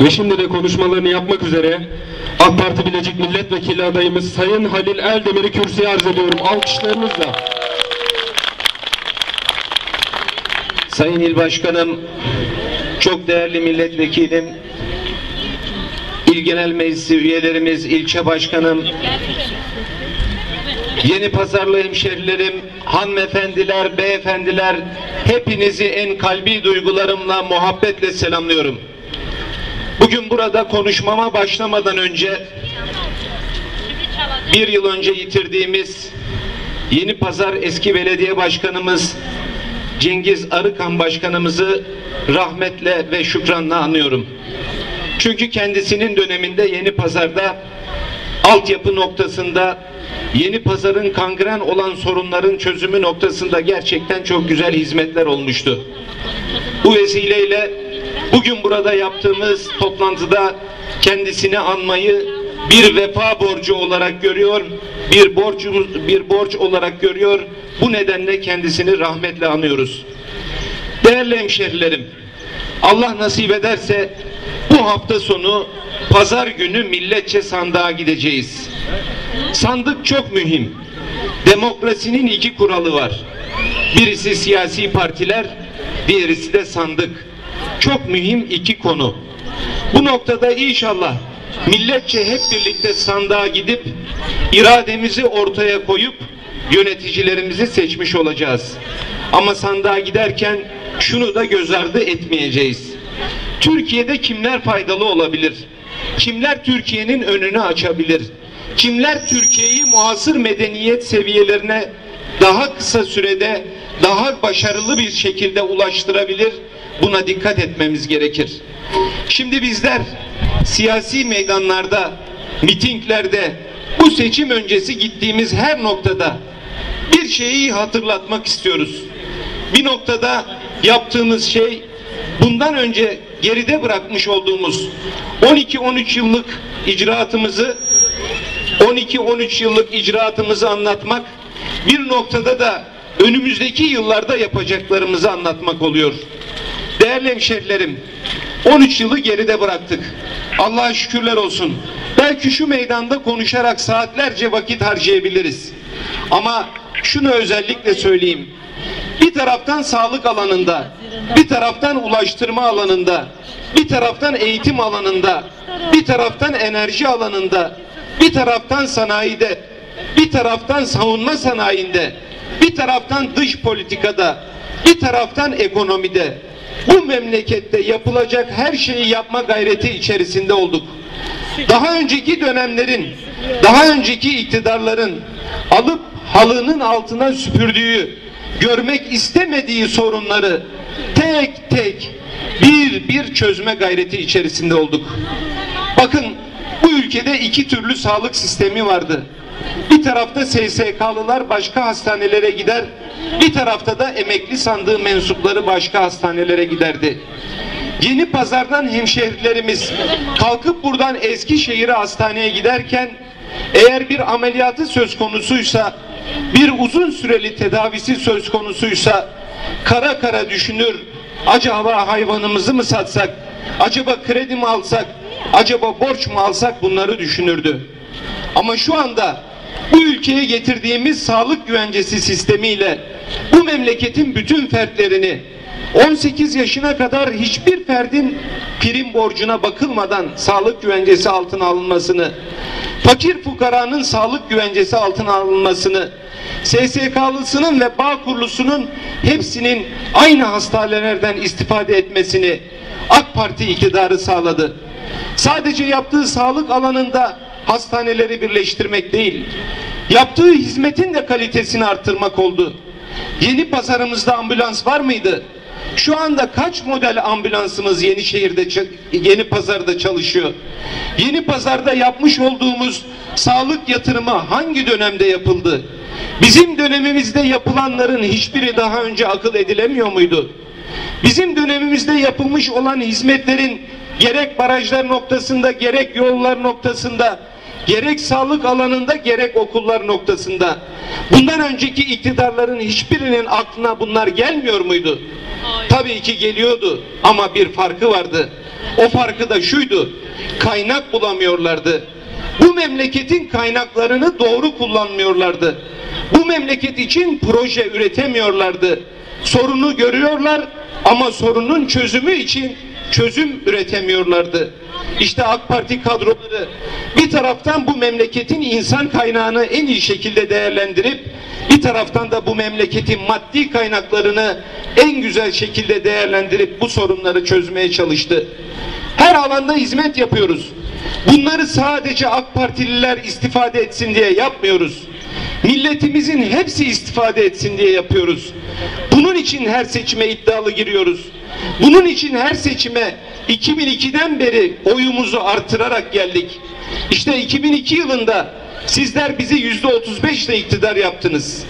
Ve şimdi de konuşmalarını yapmak üzere AK Parti Bilecik Milletvekili adayımız Sayın Halil Eldemir'i kürsüye arz ediyorum. Alkışlarınızla. Sayın İl Başkanım, çok değerli milletvekilim, İl Genel Meclisi üyelerimiz, ilçe başkanım, Yeni Pazarlı hemşerilerim, hanımefendiler, beyefendiler, hepinizi en kalbi duygularımla, muhabbetle selamlıyorum. Bugün burada konuşmama başlamadan önce bir yıl önce yitirdiğimiz Yeni Pazar eski belediye başkanımız Cengiz Arıkan başkanımızı rahmetle ve şükranla anıyorum. Çünkü kendisinin döneminde Yeni Pazar'da altyapı noktasında Yeni Pazar'ın kangren olan sorunların çözümü noktasında gerçekten çok güzel hizmetler olmuştu. Bu vesileyle bugün burada yaptığımız toplantıda kendisini anmayı bir vefa borcu olarak görüyor, bir borcumuz bir borç olarak görüyor. Bu nedenle kendisini rahmetle anıyoruz. Değerli hemşerilerim, Allah nasip ederse bu hafta sonu pazar günü milletçe sandığa gideceğiz. Sandık çok mühim. Demokrasinin iki kuralı var. Birisi siyasi partiler, diğerisi de sandık. Çok mühim iki konu. Bu noktada inşallah milletçe hep birlikte sandığa gidip irademizi ortaya koyup yöneticilerimizi seçmiş olacağız. Ama sandığa giderken şunu da göz ardı etmeyeceğiz. Türkiye'de kimler faydalı olabilir? Kimler Türkiye'nin önünü açabilir? Kimler Türkiye'yi muhasır medeniyet seviyelerine daha kısa sürede daha başarılı bir şekilde ulaştırabilir? Buna dikkat etmemiz gerekir. Şimdi bizler siyasi meydanlarda, mitinglerde, bu seçim öncesi gittiğimiz her noktada bir şeyi hatırlatmak istiyoruz. Bir noktada yaptığımız şey bundan önce geride bırakmış olduğumuz 12-13 yıllık icraatımızı 12-13 yıllık icraatımızı anlatmak bir noktada da önümüzdeki yıllarda yapacaklarımızı anlatmak oluyor. Değerli hemşerilerim 13 yılı geride bıraktık. Allah'a şükürler olsun. Belki şu meydanda konuşarak saatlerce vakit harcayabiliriz. Ama şunu özellikle söyleyeyim. Bir taraftan sağlık alanında, bir taraftan ulaştırma alanında, bir taraftan eğitim alanında, bir taraftan enerji alanında, bir taraftan sanayide, bir taraftan savunma sanayinde, bir taraftan dış politikada, bir taraftan ekonomide, bu memlekette yapılacak her şeyi yapma gayreti içerisinde olduk. Daha önceki dönemlerin, daha önceki iktidarların alıp halının altına süpürdüğü, görmek istemediği sorunları tek tek bir bir çözme gayreti içerisinde olduk. Bakın bu ülkede iki türlü sağlık sistemi vardı. Bir tarafta SSK'lılar başka hastanelere gider, bir tarafta da emekli sandığı mensupları başka hastanelere giderdi. Yeni pazardan hemşehrilerimiz kalkıp buradan Eskişehir'e hastaneye giderken eğer bir ameliyatı söz konusuysa bir uzun süreli tedavisi söz konusuysa kara kara düşünür acaba hayvanımızı mı satsak acaba kredi mi alsak acaba borç mu alsak bunları düşünürdü. Ama şu anda bu ülkeye getirdiğimiz sağlık güvencesi sistemiyle bu memleketin bütün fertlerini 18 yaşına kadar hiçbir ferdin prim borcuna bakılmadan sağlık güvencesi altına alınmasını, fakir fukaranın sağlık güvencesi altına alınmasını, SSK'lısının ve bağ kurulusunun hepsinin aynı hastanelerden istifade etmesini AK Parti iktidarı sağladı. Sadece yaptığı sağlık alanında hastaneleri birleştirmek değil, yaptığı hizmetin de kalitesini arttırmak oldu. Yeni pazarımızda ambulans var mıydı? Şu anda kaç model ambulansımız Yenişehir'de, Yeni Pazar'da çalışıyor? Yeni Pazar'da yapmış olduğumuz sağlık yatırımı hangi dönemde yapıldı? Bizim dönemimizde yapılanların hiçbiri daha önce akıl edilemiyor muydu? Bizim dönemimizde yapılmış olan hizmetlerin gerek barajlar noktasında gerek yollar noktasında gerek sağlık alanında gerek okullar noktasında bundan önceki iktidarların hiçbirinin aklına bunlar gelmiyor muydu? Tabii ki geliyordu ama bir farkı vardı. O farkı da şuydu. Kaynak bulamıyorlardı. Bu memleketin kaynaklarını doğru kullanmıyorlardı. Bu memleket için proje üretemiyorlardı. Sorunu görüyorlar ama sorunun çözümü için çözüm üretemiyorlardı. İşte AK Parti kadroları bir taraftan bu memleketin insan kaynağını en iyi şekilde değerlendirip bir taraftan da bu memleketin maddi kaynaklarını en güzel şekilde değerlendirip bu sorunları çözmeye çalıştı. Her alanda hizmet yapıyoruz. Bunları sadece AK Partililer istifade etsin diye yapmıyoruz. Milletimizin hepsi istifade etsin diye yapıyoruz. Bunun için her seçime iddialı giriyoruz. Bunun için her seçime 2002'den beri oyumuzu artırarak geldik. İşte 2002 yılında sizler bizi yüzde 35 ile iktidar yaptınız.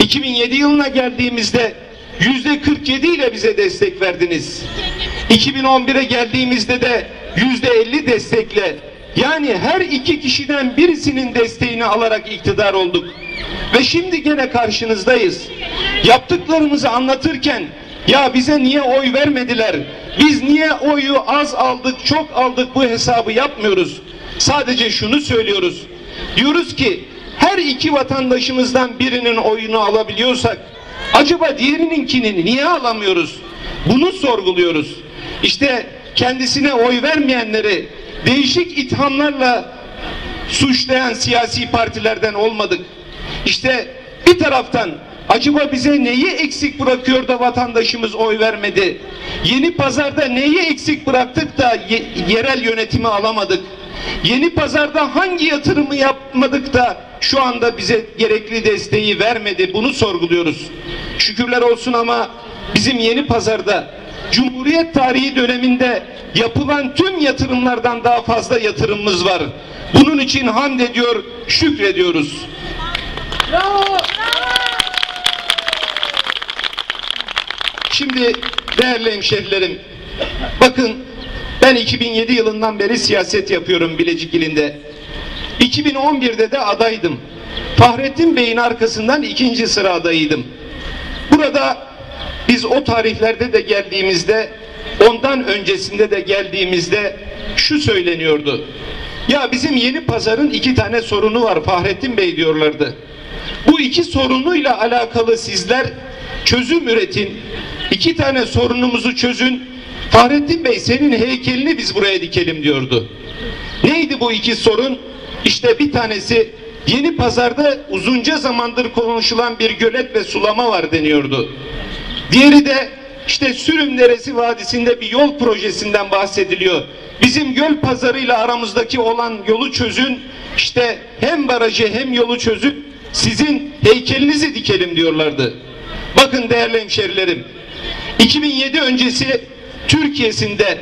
2007 yılına geldiğimizde yüzde 47 ile bize destek verdiniz. 2011'e geldiğimizde de yüzde 50 destekle yani her iki kişiden birisinin desteğini alarak iktidar olduk. Ve şimdi gene karşınızdayız. Yaptıklarımızı anlatırken ya bize niye oy vermediler? Biz niye oyu az aldık, çok aldık bu hesabı yapmıyoruz. Sadece şunu söylüyoruz. Diyoruz ki her iki vatandaşımızdan birinin oyunu alabiliyorsak acaba diğerininkini niye alamıyoruz? Bunu sorguluyoruz. İşte kendisine oy vermeyenleri değişik ithamlarla suçlayan siyasi partilerden olmadık. İşte bir taraftan acaba bize neyi eksik bırakıyor da vatandaşımız oy vermedi? Yeni pazarda neyi eksik bıraktık da ye- yerel yönetimi alamadık? Yeni pazarda hangi yatırımı yapmadık da şu anda bize gerekli desteği vermedi? Bunu sorguluyoruz. Şükürler olsun ama bizim yeni pazarda Cumhuriyet tarihi döneminde yapılan tüm yatırımlardan daha fazla yatırımımız var. Bunun için hamd ediyor, şükrediyoruz. Şimdi değerli hemşehrilerim, bakın ben 2007 yılından beri siyaset yapıyorum Bilecik ilinde. 2011'de de adaydım. Fahrettin Bey'in arkasından ikinci sıra adayıydım. Burada biz o tarihlerde de geldiğimizde, ondan öncesinde de geldiğimizde şu söyleniyordu. Ya bizim yeni pazarın iki tane sorunu var Fahrettin Bey diyorlardı. Bu iki sorunuyla alakalı sizler çözüm üretin. İki tane sorunumuzu çözün. Fahrettin Bey senin heykelini biz buraya dikelim diyordu. Neydi bu iki sorun? İşte bir tanesi yeni pazarda uzunca zamandır konuşulan bir gölet ve sulama var deniyordu. Diğeri de işte Sürüm Deresi Vadisi'nde bir yol projesinden bahsediliyor. Bizim göl pazarıyla aramızdaki olan yolu çözün. İşte hem barajı hem yolu çözüp sizin heykelinizi dikelim diyorlardı. Bakın değerli hemşerilerim. 2007 öncesi Türkiye'sinde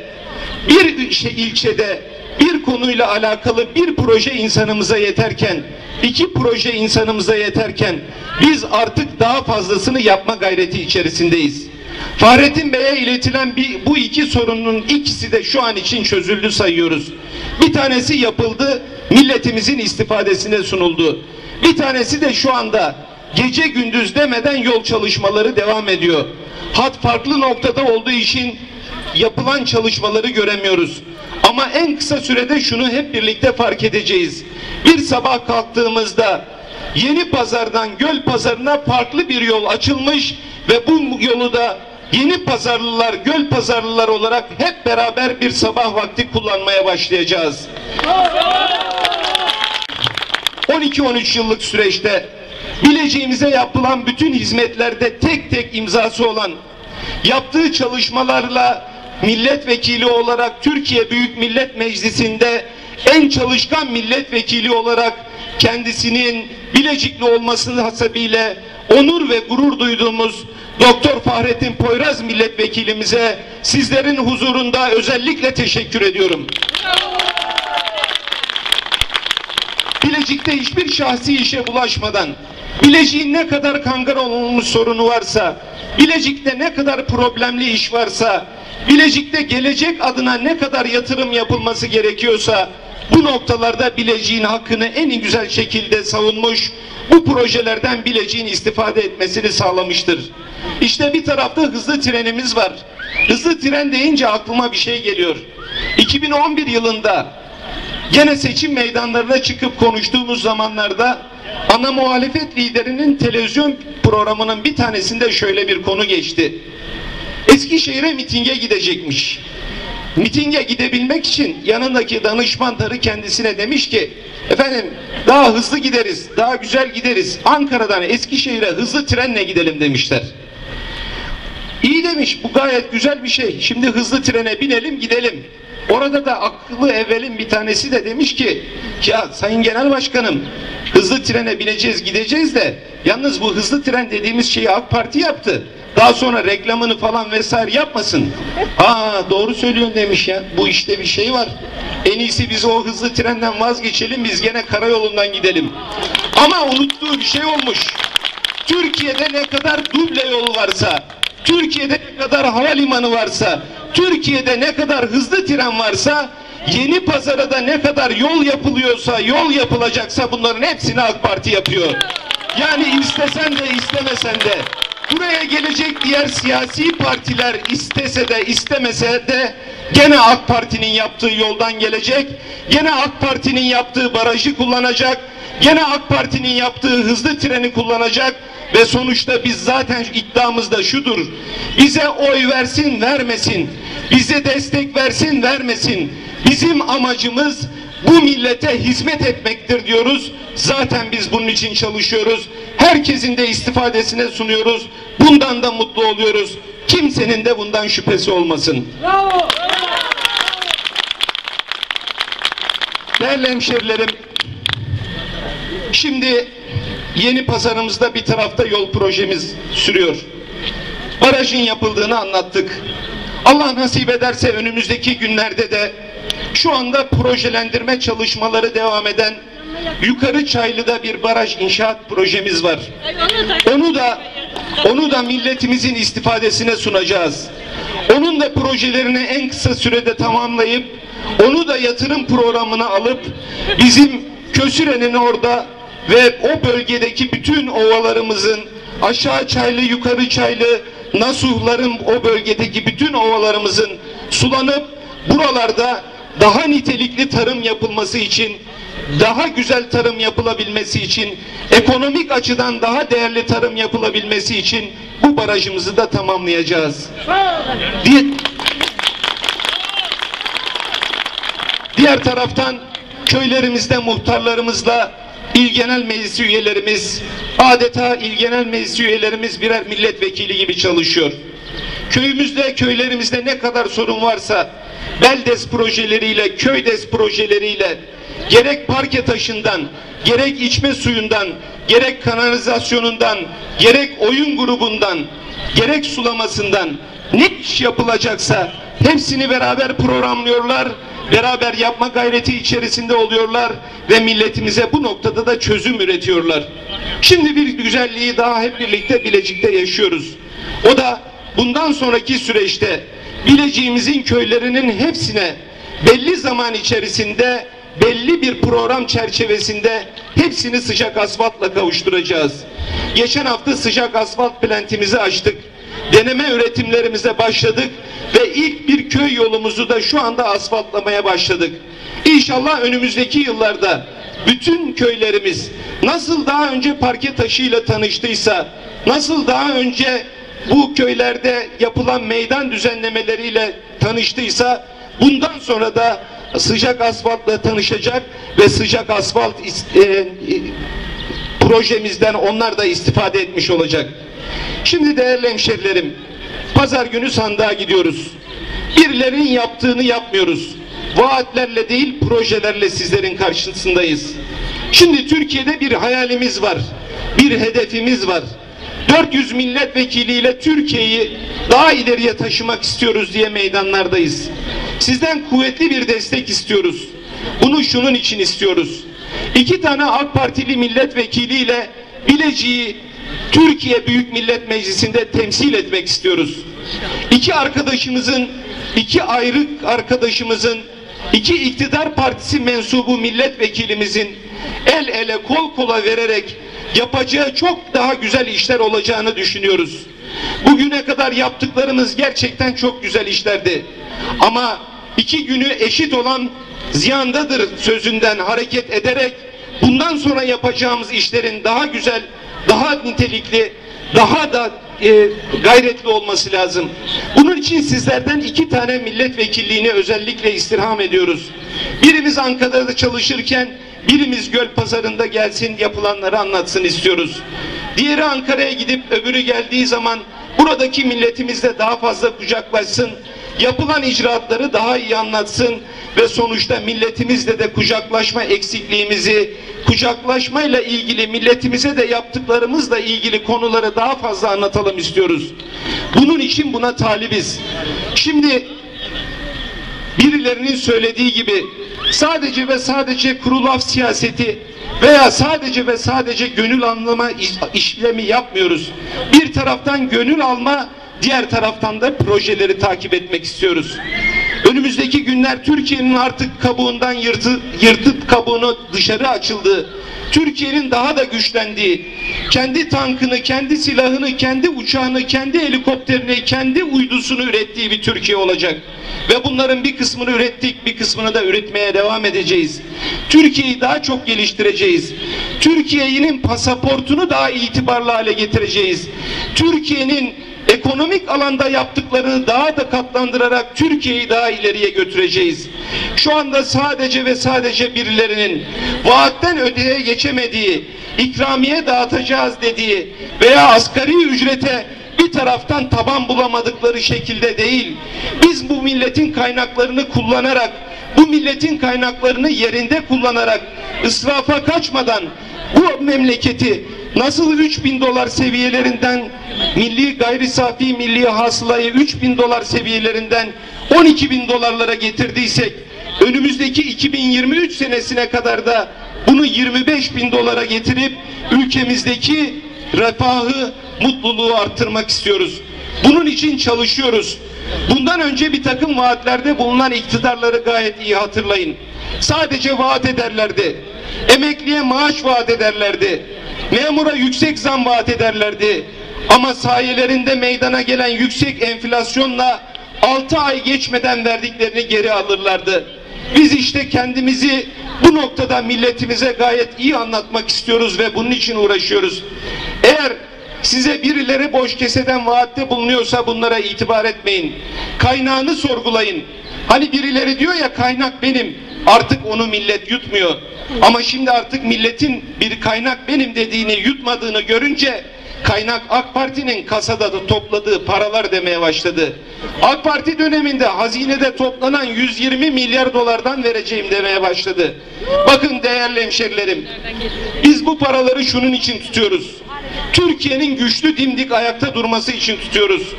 bir şey, ilçede bir konuyla alakalı bir proje insanımıza yeterken, iki proje insanımıza yeterken biz artık daha fazlasını yapma gayreti içerisindeyiz. Fahrettin Bey'e iletilen bir, bu iki sorunun ikisi de şu an için çözüldü sayıyoruz. Bir tanesi yapıldı, milletimizin istifadesine sunuldu. Bir tanesi de şu anda gece gündüz demeden yol çalışmaları devam ediyor. Hat farklı noktada olduğu için yapılan çalışmaları göremiyoruz. Ama en kısa sürede şunu hep birlikte fark edeceğiz. Bir sabah kalktığımızda Yeni Pazar'dan Göl Pazarı'na farklı bir yol açılmış ve bu yolu da Yeni Pazarlılar, Göl Pazarlılar olarak hep beraber bir sabah vakti kullanmaya başlayacağız. 12-13 yıllık süreçte bileceğimize yapılan bütün hizmetlerde tek tek imzası olan yaptığı çalışmalarla milletvekili olarak Türkiye Büyük Millet Meclisi'nde en çalışkan milletvekili olarak kendisinin Bilecikli olmasının hasebiyle onur ve gurur duyduğumuz Doktor Fahrettin Poyraz milletvekilimize sizlerin huzurunda özellikle teşekkür ediyorum. Bilecik'te hiçbir şahsi işe bulaşmadan, Bilecik'in ne kadar kangar olmuş sorunu varsa, Bilecik'te ne kadar problemli iş varsa, Bilecik'te gelecek adına ne kadar yatırım yapılması gerekiyorsa, bu noktalarda Bilecik'in hakkını en güzel şekilde savunmuş, bu projelerden Bilecik'in istifade etmesini sağlamıştır. İşte bir tarafta hızlı trenimiz var. Hızlı tren deyince aklıma bir şey geliyor. 2011 yılında gene seçim meydanlarına çıkıp konuştuğumuz zamanlarda ana muhalefet liderinin televizyon programının bir tanesinde şöyle bir konu geçti. Eskişehir'e mitinge gidecekmiş. Mitinge gidebilmek için yanındaki danışmanları kendisine demiş ki efendim daha hızlı gideriz, daha güzel gideriz. Ankara'dan Eskişehir'e hızlı trenle gidelim demişler. İyi demiş bu gayet güzel bir şey. Şimdi hızlı trene binelim gidelim. Orada da akıllı evvelin bir tanesi de demiş ki ya Sayın Genel Başkanım hızlı trene bineceğiz gideceğiz de yalnız bu hızlı tren dediğimiz şeyi AK Parti yaptı. Daha sonra reklamını falan vesaire yapmasın. Aa doğru söylüyorsun demiş ya. Bu işte bir şey var. En iyisi biz o hızlı trenden vazgeçelim biz gene karayolundan gidelim. Ama unuttuğu bir şey olmuş. Türkiye'de ne kadar duble yol varsa, Türkiye'de ne kadar havalimanı varsa, Türkiye'de ne kadar hızlı tren varsa, yeni pazara da ne kadar yol yapılıyorsa, yol yapılacaksa bunların hepsini AK Parti yapıyor. Yani istesen de istemesen de buraya gelecek diğer siyasi partiler istese de istemese de gene AK Parti'nin yaptığı yoldan gelecek. Gene AK Parti'nin yaptığı barajı kullanacak. Gene AK Parti'nin yaptığı hızlı treni kullanacak ve sonuçta biz zaten iddiamız da şudur. Bize oy versin vermesin. Bize destek versin vermesin. Bizim amacımız bu millete hizmet etmektir diyoruz. Zaten biz bunun için çalışıyoruz. Herkesin de istifadesine sunuyoruz. Bundan da mutlu oluyoruz. Kimsenin de bundan şüphesi olmasın. Bravo. Değerli hemşerilerim, şimdi yeni pazarımızda bir tarafta yol projemiz sürüyor. Barajın yapıldığını anlattık. Allah nasip ederse önümüzdeki günlerde de şu anda projelendirme çalışmaları devam eden Yukarı Çaylı'da bir baraj inşaat projemiz var. Onu da onu da milletimizin istifadesine sunacağız. Onun da projelerini en kısa sürede tamamlayıp onu da yatırım programına alıp bizim Kösüre'nin orada ve o bölgedeki bütün ovalarımızın aşağı çaylı, yukarı çaylı, Nasuhların o bölgedeki bütün ovalarımızın sulanıp buralarda daha nitelikli tarım yapılması için daha güzel tarım yapılabilmesi için, ekonomik açıdan daha değerli tarım yapılabilmesi için bu barajımızı da tamamlayacağız. Diye, diğer taraftan köylerimizde muhtarlarımızla İl Genel Meclis üyelerimiz adeta İl Genel Meclis üyelerimiz birer milletvekili gibi çalışıyor. Köyümüzde, köylerimizde ne kadar sorun varsa Beldes projeleriyle, Köydes projeleriyle gerek parke taşından, gerek içme suyundan, gerek kanalizasyonundan, gerek oyun grubundan, gerek sulamasından ne iş yapılacaksa hepsini beraber programlıyorlar, beraber yapma gayreti içerisinde oluyorlar ve milletimize bu noktada da çözüm üretiyorlar. Şimdi bir güzelliği daha hep birlikte Bilecik'te yaşıyoruz. O da bundan sonraki süreçte Bilecik'imizin köylerinin hepsine belli zaman içerisinde belli bir program çerçevesinde hepsini sıcak asfaltla kavuşturacağız. Geçen hafta sıcak asfalt plantimizi açtık. Deneme üretimlerimize başladık ve ilk bir köy yolumuzu da şu anda asfaltlamaya başladık. İnşallah önümüzdeki yıllarda bütün köylerimiz nasıl daha önce parke taşıyla tanıştıysa, nasıl daha önce bu köylerde yapılan meydan düzenlemeleriyle tanıştıysa bundan sonra da sıcak asfaltla tanışacak ve sıcak asfalt e, e, projemizden onlar da istifade etmiş olacak. Şimdi değerli hemşerilerim, pazar günü sandığa gidiyoruz. Birilerinin yaptığını yapmıyoruz. Vaatlerle değil, projelerle sizlerin karşısındayız. Şimdi Türkiye'de bir hayalimiz var, bir hedefimiz var. 400 milletvekiliyle Türkiye'yi daha ileriye taşımak istiyoruz diye meydanlardayız. Sizden kuvvetli bir destek istiyoruz. Bunu şunun için istiyoruz. İki tane AK Partili milletvekiliyle Bilecik'i Türkiye Büyük Millet Meclisi'nde temsil etmek istiyoruz. İki arkadaşımızın, iki ayrı arkadaşımızın, iki iktidar partisi mensubu milletvekilimizin el ele kol kola vererek yapacağı çok daha güzel işler olacağını düşünüyoruz. Bugüne kadar yaptıklarımız gerçekten çok güzel işlerdi. Ama iki günü eşit olan ziyandadır sözünden hareket ederek bundan sonra yapacağımız işlerin daha güzel, daha nitelikli, daha da e, gayretli olması lazım. Bunun için sizlerden iki tane milletvekilliğini özellikle istirham ediyoruz. Birimiz Ankara'da çalışırken birimiz Göl Pazarı'nda gelsin yapılanları anlatsın istiyoruz. Diğeri Ankara'ya gidip öbürü geldiği zaman buradaki milletimizle daha fazla kucaklaşsın, yapılan icraatları daha iyi anlatsın ve sonuçta milletimizle de kucaklaşma eksikliğimizi, kucaklaşmayla ilgili milletimize de yaptıklarımızla ilgili konuları daha fazla anlatalım istiyoruz. Bunun için buna talibiz. Şimdi birilerinin söylediği gibi sadece ve sadece kuru laf siyaseti veya sadece ve sadece gönül anlama iş- işlemi yapmıyoruz. Bir taraftan gönül alma, diğer taraftan da projeleri takip etmek istiyoruz. Önümüzdeki günler Türkiye'nin artık kabuğundan yırtı, yırtıp kabuğunu dışarı açıldığı, Türkiye'nin daha da güçlendiği, kendi tankını, kendi silahını, kendi uçağını, kendi helikopterini, kendi uydusunu ürettiği bir Türkiye olacak. Ve bunların bir kısmını ürettik, bir kısmını da üretmeye devam edeceğiz. Türkiye'yi daha çok geliştireceğiz. Türkiye'nin pasaportunu daha itibarlı hale getireceğiz. Türkiye'nin ekonomik alanda yaptıklarını daha da katlandırarak Türkiye'yi daha ileriye götüreceğiz. Şu anda sadece ve sadece birilerinin vaatten ödeye geçemediği, ikramiye dağıtacağız dediği veya asgari ücrete bir taraftan taban bulamadıkları şekilde değil. Biz bu milletin kaynaklarını kullanarak, bu milletin kaynaklarını yerinde kullanarak, ısrafa kaçmadan bu memleketi nasıl 3000 dolar seviyelerinden milli gayri safi milli hasılayı 3000 dolar seviyelerinden 12 bin dolarlara getirdiysek önümüzdeki 2023 senesine kadar da bunu 25 bin dolara getirip ülkemizdeki refahı, mutluluğu arttırmak istiyoruz. Bunun için çalışıyoruz. Bundan önce bir takım vaatlerde bulunan iktidarları gayet iyi hatırlayın. Sadece vaat ederlerdi. Emekliye maaş vaat ederlerdi. Memura yüksek zam vaat ederlerdi. Ama sayelerinde meydana gelen yüksek enflasyonla 6 ay geçmeden verdiklerini geri alırlardı. Biz işte kendimizi bu noktada milletimize gayet iyi anlatmak istiyoruz ve bunun için uğraşıyoruz. Eğer size birileri boş keseden vaatte bulunuyorsa bunlara itibar etmeyin. Kaynağını sorgulayın. Hani birileri diyor ya kaynak benim. Artık onu millet yutmuyor. Ama şimdi artık milletin bir kaynak benim dediğini yutmadığını görünce kaynak AK Parti'nin kasada da topladığı paralar demeye başladı. AK Parti döneminde hazinede toplanan 120 milyar dolardan vereceğim demeye başladı. Bakın değerli hemşerilerim, biz bu paraları şunun için tutuyoruz. Türkiye'nin güçlü dimdik ayakta durması için tutuyoruz.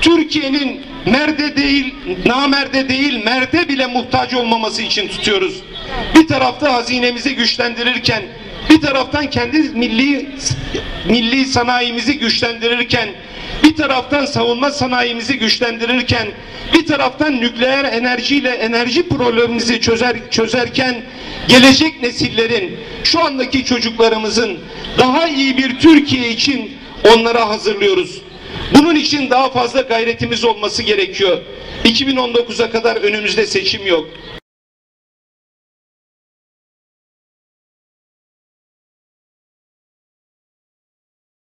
Türkiye'nin merde değil, namerde değil, merde bile muhtaç olmaması için tutuyoruz. Bir tarafta hazinemizi güçlendirirken, bir taraftan kendi milli milli sanayimizi güçlendirirken, bir taraftan savunma sanayimizi güçlendirirken, bir taraftan nükleer enerjiyle enerji problemimizi çözer çözerken gelecek nesillerin, şu andaki çocuklarımızın daha iyi bir Türkiye için onlara hazırlıyoruz. Bunun için daha fazla gayretimiz olması gerekiyor. 2019'a kadar önümüzde seçim yok.